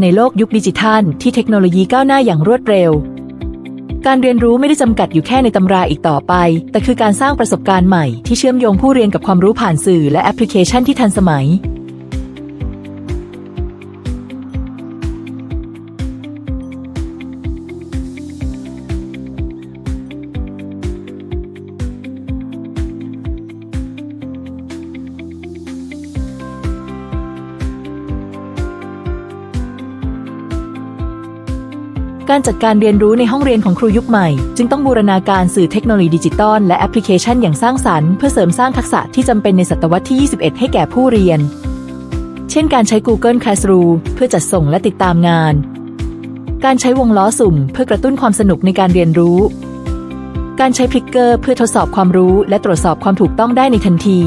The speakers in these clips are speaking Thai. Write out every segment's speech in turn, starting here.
ในโลกยุคดิจิทัล ที่เทคโนโลยีก้าวหน้าอย่างรวดเร็ว การเรียนรู้ไม่ได้จำกัดอยู่แค่ในตำราอีกต่อไป แต่คือการสร้างประสบการณ์ใหม่ที่เชื่อมโยงผู้เรียนกับความรู้ผ่านสื่อและแอปพลิเคชันที่ทันสมัย การจัดการเรียนรู้ในห้องเรียนของครูยุคใหม่ จึงต้องบูรณาการสื่อเทคโนโลยีดิจิตอลและแอปพลิเคชันอย่างสร้างสรรค์เพื่อเสริมสร้างทักษะที่จำเป็นในศตวรรษที่ 21 ให้แก่ผู้เรียน เช่นการใช้ Google Classroom เพื่อจัดส่งและติดตามงาน การใช้วงล้อสุ่ม เพื่อกระตุ้นความสนุกในการเรียนรู้ การใช้พลิกเกอร์เพื่อทดสอบความรู้ และตรวจสอบความถูกต้องได้ในทันที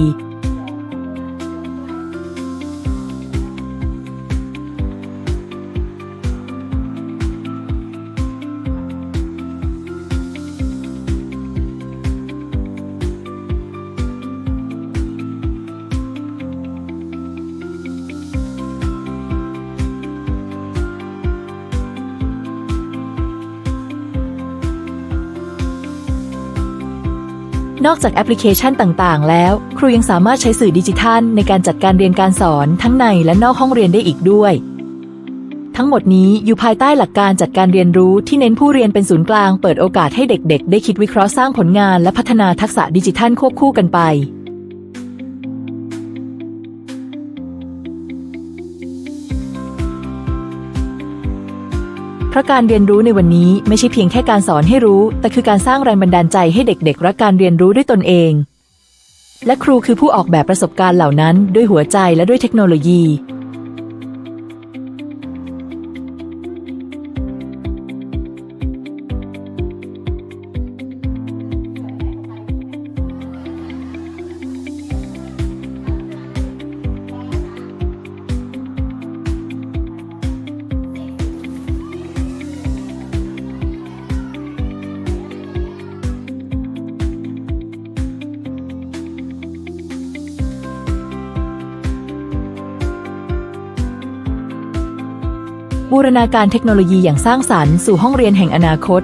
นอกจากแอปพลิเคชันต่างๆ แล้ว ครูยังสามารถใช้สื่อดิจิทัล ในการจัดการเรียนการสอนทั้งในและนอกห้องเรียนได้อีกด้วย ทั้งหมดนี้อยู่ภายใต้หลักการจัดการเรียนรู้ที่เน้นผู้เรียนเป็นศูนย์กลาง เปิดโอกาสให้เด็กๆ ได้คิดวิเคราะห์สร้างผลงานและพัฒนาทักษะดิจิทัลควบคู่กันไป เพราะการเรียนรู้ในวันนี้ไม่ใช่เพียงแค่การสอนให้รู้ แต่คือการสร้างแรงบันดาลใจให้เด็กๆ รักการเรียนรู้ด้วยตนเอง และครูคือผู้ออกแบบประสบการณ์เหล่านั้น ด้วยหัวใจและด้วยเทคโนโลยี บูรณาการเทคโนโลยีอย่างสร้างสรรค์สู่ห้องเรียนแห่งอนาคต